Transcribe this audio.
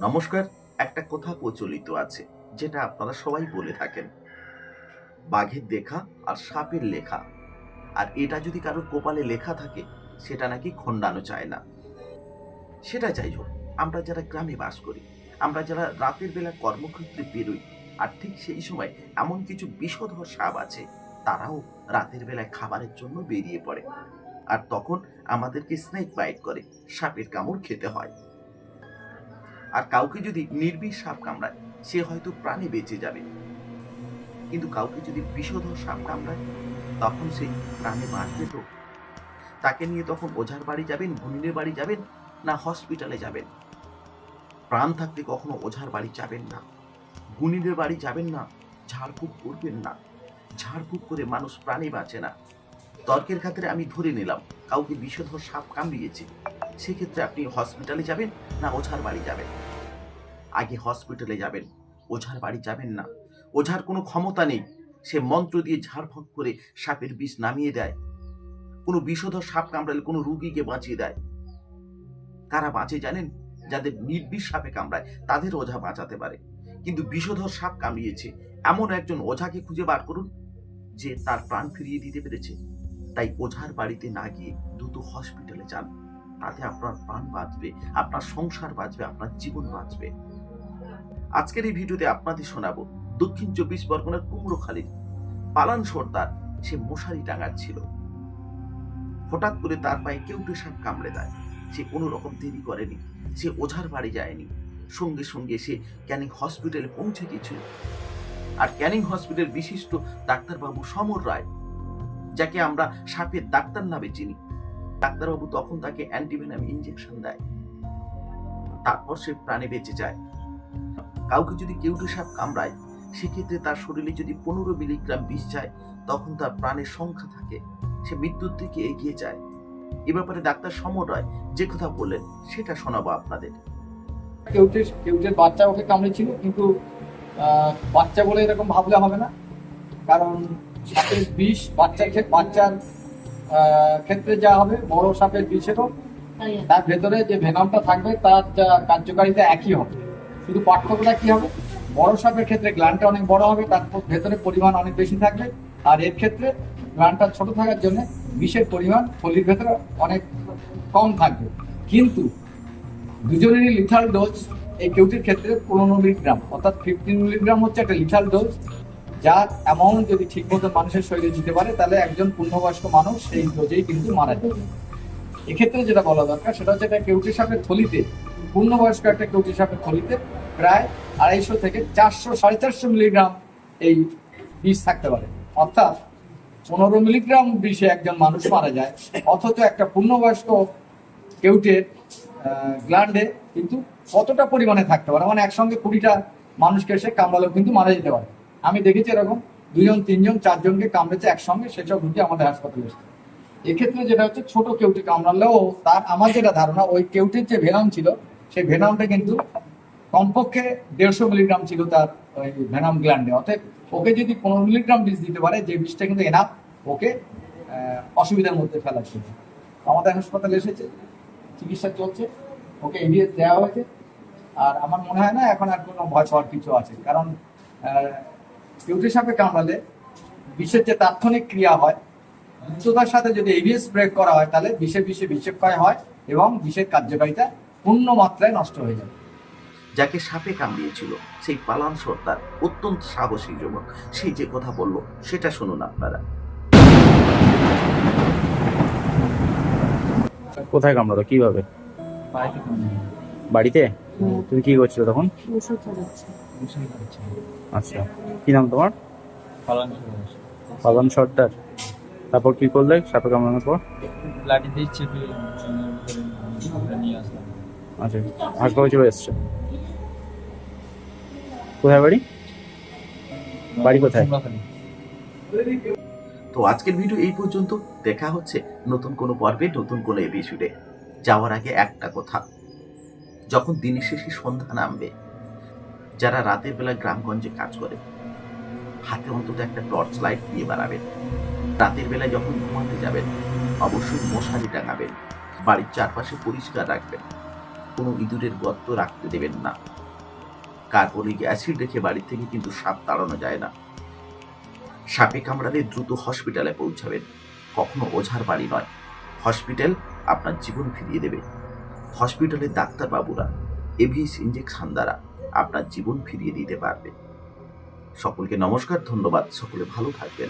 নমস্কার, একটা কথা প্রচলিত আছে, যেটা আপনারা সবাই বলে থাকেন। বাঘের দেখা আর সাপের লেখা। আর এটা যদি কারোর কপালে লেখা থাকে, সেটা নাকি খণ্ডানো চায় না। সেটা যাই হোক, আমরা যারা গ্রামে বাস করি, আমরা যারা রাতের বেলা কর্মক্ষেত্রে বেরোই, আর ঠিক সেই সময় এমন কিছু বিষধর সাপ আছে, তারাও রাতের বেলায় খাবারের জন্য বেরিয়ে পড়ে। আর তখন আমাদেরকে স্নেক বাইট করে, সাপের কামড় খেতে হয়। আর কাউকে যদি নির্বিষ সাপ কামড়ায়, সে হয়তো প্রাণে বেঁচে যাবে। কিন্তু কাউকে যদি বিষধর সাপ কামড়ায়, তখন সে প্রাণে বাঁচবে তো? তাকে নিয়ে তখন ওঝার বাড়ি যাবেন গুনিনের বাড়ি যাবেন, না হসপিটালে যাবেন? প্রাণ থাকতে কখনো ওঝার বাড়ি যাবেন না। গুনিনের বাড়ি যাবেন না, ঝাড়ফুঁক করবেন না। ঝাড়ফুঁক করে মানুষ প্রাণে বাঁচে না। তর্কের খাতিরে আমি ধরে নিলাম, কাউকে বিষধর সাপ কামড়িয়েছে। সেক্ষেত্রে আপনি হসপিটালে যাবেন না ওঝার বাড়ি যাবেন? আগে হসপিটালে যাবেন, ওঝার বাড়ি যাবেন না। ওঝার কোনো ক্ষমতা নেই। সে মন্ত্র দিয়ে ঝাড়ফুঁক করে সাপের বিষ নামিয়ে দেয়। কোনো বিষধর সাপ কামড়ালে কোনো রুগীকে বাঁচিয়ে দেয়। কারা বাঁচে জানেন? যাদের নির্বিষ সাপে কামড়ায়, তাদের ওঝা বাঁচাতে পারে। কিন্তু বিষধর সাপ কামড়িয়েছে, এমন একজন ওঝাকে খুঁজে বার করুন, যে তার প্রাণ ফিরিয়ে দিতে পেরেছে। তাই ওঝার বাড়িতে না গিয়ে দ্রুত হসপিটালে যান। তাতে আপনার প্রাণ বাঁচবে, আপনার সংসার বাঁচবে, আপনার জীবন বাঁচবে। আজকের এই ভিডিওতে আপনাদের শোনাবো দক্ষিণ চব্বিশ পরগনার কুমড়োখালীর। পালান সর্দার, সে মশারি টাঙাচ্ছিল। হঠাৎ করে তার পায়ে কেউটে সাপ কামড়ে দেয়। সে কোনো রকম দেরি করেনি, সে ওঝার বাড়ি যায়নি। সঙ্গে সঙ্গে সে ক্যানিং হসপিটালে পৌঁছে গেছিল। আর ক্যানিং হসপিটাল বিশিষ্ট ডাক্তারবাবু সমর রায় যাকে আমরা সাপের ডাক্তার নামে চিনি। ডাক্তারবাবু তখন তাকে অ্যান্টিভেনাম ইঞ্জেকশন দেয়। তারপর সে প্রাণে বেঁচে যায়। কাউকে যদি কেউটে সাপ কামড়ায়, সেক্ষেত্রে তার শরীরে যদি পনেরো মিলিগ্রাম বিষ যায়, তখন তার প্রাণের সংখ্যা থাকে। সে মৃত্যুর দিকে এগিয়ে যায়। এ ব্যাপারে ডাক্তার সমর রায় যে কথা বললেন, সেটা শোনাবো আপনাদের। কেউটের কেউটের বাচ্চা ওকে কামড়েছিল, কিন্তু বাচ্চা বলে এরকম ভাবলে হবে না। কারণ সাপের বিষ বাচ্চার ক্ষেত্রে বাচ্চার ক্ষেত্রে যা হবে বড় সাপের বিষেরও তার ভেতরে যে ভেনামটা থাকবে তার কার্যকারিতা একই হবে। শুধু পার্থক্যটা কি হবে? বড় সাপের ক্ষেত্রে গ্ল্যান্ডটা অনেক বড় হবে তার ভেতরে পরিমাণ অনেক বেশি থাকবে আর এর ক্ষেত্রে গ্ল্যান্ডটা ছোট থাকার জন্য বিষের পরিমাণ থলির ভেতরে অনেক কম থাকবে। কিন্তু দুজনেরই লিথাল ডোজ এই কেউটির ক্ষেত্রে পনেরো মিলিগ্রাম অর্থাৎ ফিফটিন মিলিগ্রাম হচ্ছে একটা লিথাল ডোজ যার অ্যামাউন্ট যদি ঠিকমতো মানুষের শরীরে দিতে পারে, তাহলে একজন পূর্ণবয়স্ক মানুষ সেই ডোজেই কিন্তু মারা যাবে। এক্ষেত্রে যেটা বলা দরকার, সেটা হচ্ছে একটা কেউটি সাপের থলিতে, পূর্ণবয়স্ক একটা কেউটি সাপের থলিতে প্রায় আড়াইশো থেকে চারশো, সাড়ে চারশো মিলিগ্রাম এই বিষ থাকতে পারে। অর্থাৎ পনেরো মিলিগ্রাম বিষে একজন মানুষ মারা যায়, অথচ একটা পূর্ণবয়স্ক কেউটের গ্ল্যান্ডে কিন্তু কতটা পরিমাণে থাকতে পারে? মানে একসঙ্গে কুড়িটা মানুষকে এসে কামড়ালেও কিন্তু মারা যেতে পারে। আমি দেখেছি এরকম দুজন তিনজন, চারজনকে কামড়েছে একসঙ্গে, সেসব রুগী আমাদের হাসপাতালে এসেছে। এক্ষেত্রে যেটা হচ্ছে, ছোট কেউটি কামড়ালেও তার, আমার যেটা ধারণা, ওই কেউটির যে ভেনাম ছিল, সেই ভেনামটা কিন্তু কমপক্ষে দেড়শো মিলিগ্রাম ছিল তার ওই ভেনাম গ্ল্যান্ডে অর্থাৎ ওকে যদি পনেরো মিলিগ্রাম বিষ দিতে পারে, যে বিষটা কিন্তু এনাফ ওকে অসুবিধার মধ্যে ফেলা ছিল আমাদের হাসপাতালে এসেছে, চিকিৎসা চলছে, ওকে এডিএস দেওয়া হয়েছে। আর আমার মনে হয় না, এখন আর কোনো ভয় পাওয়ার কিছু আছে। কারণ কিউটি সাপে কামড়ালে বিষের যে তাৎক্ষণিক ক্রিয়া হয় দ্রুততার সাথে যদি এবিএস ব্রেক করা হয় তাহলে বিষে বিষে বিষক্ষয় হয় এবং বিষের কার্যকারিতা পূর্ণ মাত্রায় নষ্ট হয়ে যায়। যাকে সাপে কামড়িয়েছিল সেই পালান সর্দার অত্যন্ত সাহসী যুবক। সেই যে কথা বলল সেটা শুনুন আপনারা। কোথায় কামড়ালো? কীভাবে? বাড়িতে? তুমি কি করছ তখন? আচ্ছা কি নাম তোমার? পালন সর্দার। তারপর কি করলে? সাপে কামড়ানোর পর? লাঠি দিয়ে চেপে আমরা নিয়ে আসলাম। আচ্ছা চলে এসছে? কোথায় বাড়ি? বাড়ি কোথায়? তো আজকের ভিডিও এই পর্যন্ত। দেখা হচ্ছে নতুন কোনো পর্বে নতুন কোনো এপিসোডে যাওয়ার আগে একটা কথা। যখন দিনের শেষে সন্ধ্যা নামবে, যারা রাতের বেলা গ্রামগঞ্জে কাজ করে, হাতে অন্তত একটা টর্চ লাইট দিয়ে বাড়াবেন। রাতের বেলায় যখন ঘুমাতে যাবেন, অবশ্যই মশারি টাঙাবেন বাড়ির চারপাশে পরিষ্কার রাখবেন, কোনো ইঁদুরের গর্ত রাখতে দেবেন না। কার্বলিক অ্যাসিড রেখে বাড়ি থেকে কিন্তু সাপ তাড়ানো যায় না। সাপে কামড়ালে দ্রুত হসপিটালে পৌঁছাবেন, কখনো ওঝার বাড়ি নয়। হসপিটাল আপনার জীবন ফিরিয়ে দেবে। হসপিটালের ডাক্তারবাবুরা এভিএস ইঞ্জেকশন দ্বারা আপনার জীবন ফিরিয়ে দিতে পারবে। সকলকে নমস্কার, ধন্যবাদ। সকলে ভালো থাকবেন।